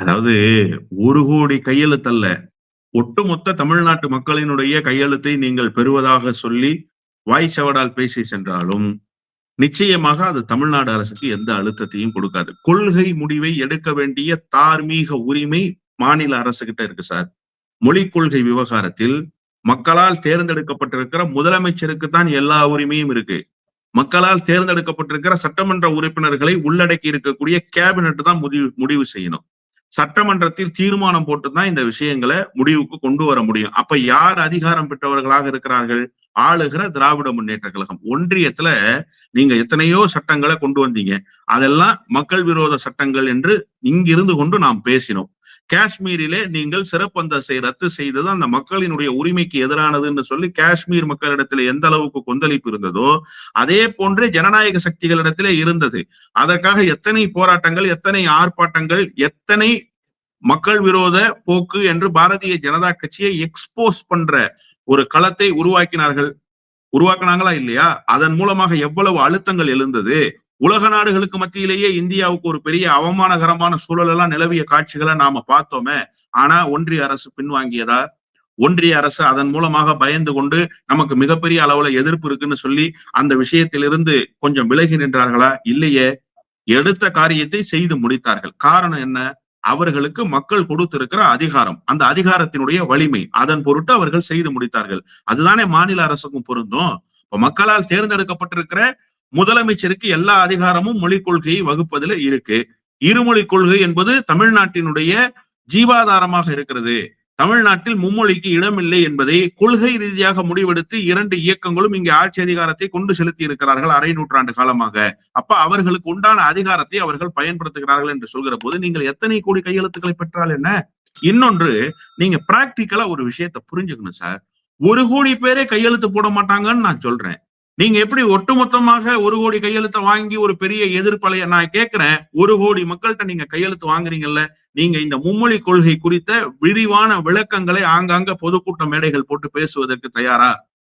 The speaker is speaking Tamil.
அதாவது ஒரு கோடி கையெழுத்தல்ல. ஒட்டுமொத்த தமிழ்நாட்டு மக்களினுடைய கையெழுத்தை நீங்கள் பெறுவதாக சொல்லி வாய் சவடால் பேசி சென்றாலும் நிச்சயமாக அது தமிழ்நாடு அரசுக்கு எந்த அழுத்தத்தையும் கொடுக்காது. கொள்கை முடிவை எடுக்க வேண்டிய தார்மீக உரிமை மாநில அரசு கிட்ட இருக்கு சார். மொழி கொள்கை விவகாரத்தில் மக்களால் தேர்ந்தெடுக்கப்பட்டிருக்கிற முதலமைச்சருக்கு தான் எல்லா உரிமையும் இருக்கு. மக்களால் தேர்ந்தெடுக்கப்பட்டிருக்கிற சட்டமன்ற உறுப்பினர்களை உள்ளடக்கி இருக்கக்கூடிய கேபினெட் தான் முடிவு முடிவு செய்யணும். சட்டமன்றத்தில் தீர்மானம் போட்டுதான் இந்த விஷயங்களை முடிவுக்கு கொண்டு வர முடியும். அப்ப யார் அதிகாரம் பெற்றவர்களாக இருக்கிறார்கள்? ஆளுகிற திராவிட முன்னேற்ற கழகம். ஒன்றியத்துல நீங்க எத்தனையோ சட்டங்களை கொண்டு வந்தீங்க. அதெல்லாம் மக்கள் விரோத சட்டங்கள் என்று இங்கிருந்து கொண்டு நாம் பேசினோம். காஷ்மீரிலே நீங்கள் சிறப்பு ரத்து செய்தது அந்த மக்களினுடைய உரிமைக்கு எதிரானதுன்னு சொல்லி காஷ்மீர் மக்களிடத்துல எந்த அளவுக்கு கொந்தளிப்பு இருந்ததோ அதே போன்றே ஜனநாயக சக்திகளிடத்திலே இருந்தது. அதற்காக எத்தனை போராட்டங்கள் எத்தனை ஆர்ப்பாட்டங்கள் எத்தனை மக்கள் விரோத போக்கு என்று பாரதிய ஜனதா கட்சியை எக்ஸ்போஸ் பண்ற ஒரு களத்தை உருவாக்கினார்கள். உருவாக்குனாங்களா இல்லையா? அதன் மூலமாக எவ்வளவு அழுத்தங்கள் எழுந்தது? உலக நாடுகளுக்கு மத்தியிலேயே இந்தியாவுக்கு ஒரு பெரிய அவமானகரமான சூழல் எல்லாம் நிலவிய காட்சிகளை நாம பார்த்தோமே. ஆனா ஒன்றிய அரசு பின்வாங்கியதா? ஒன்றிய அரசு அதன் மூலமாக பயந்து கொண்டு நமக்கு மிகப்பெரிய அளவுல எதிர்ப்பு இருக்குன்னு சொல்லி அந்த விஷயத்திலிருந்து கொஞ்சம் விலகி நின்றார்களா? இல்லையே. எடுத்த காரியத்தை செய்து முடித்தார்கள். காரணம் என்ன? அவர்களுக்கு மக்கள் கொடுத்திருக்கிற அதிகாரம். அந்த அதிகாரத்தினுடைய வலிமை. அதன் பொருட்டு அவர்கள் செய்து முடித்தார்கள். அதுதானே மாநில அரசுக்கும் பொருந்தும்? இப்ப மக்களால் தேர்ந்தெடுக்கப்பட்டிருக்கிற முதலமைச்சருக்கு எல்லா அதிகாரமும் மொழிக் கொள்கையை வகுப்பதில் இருக்கு. இருமொழி கொள்கை என்பது தமிழ்நாட்டினுடைய ஜீவாதாரமாக இருக்கிறது. தமிழ்நாட்டில் மும்மொழிக்கு இடமில்லை என்பதை கொள்கை ரீதியாக முடிவெடுத்து இரண்டு இயக்கங்களும் இங்கே ஆட்சி அதிகாரத்தை கொண்டு செலுத்தி இருக்கிறார்கள் அரை நூற்றாண்டு காலமாக. அப்ப அவர்களுக்கு உண்டான அதிகாரத்தை அவர்கள் பயன்படுத்துகிறார்கள் என்று சொல்கிற போது நீங்கள் எத்தனை கோடி கையெழுத்துக்களை பெற்றால் என்ன? இன்னொன்று நீங்க பிராக்டிக்கலா ஒரு விஷயத்தை புரிஞ்சுக்கணும் சார். ஒரு கோடி பேரே கையெழுத்து போட மாட்டாங்கன்னு நான் சொல்றேன். நீங்க எப்படி ஒட்டுமொத்தமாக ஒரு கோடி கையெழுத்தை வாங்கி ஒரு பெரிய எதிர்ப்பலைய நான் கேட்கிறேன் ஒரு கோடி மக்கள்கிட்ட நீங்க கையெழுத்து வாங்குறீங்கல்ல நீங்க இந்த மும்மொழி கொள்கை குறித்த விரிவான விளக்கங்களை ஆங்காங்க பொதுக்கூட்ட மேடைகள் போட்டு பேசுவதற்கு தயாரா?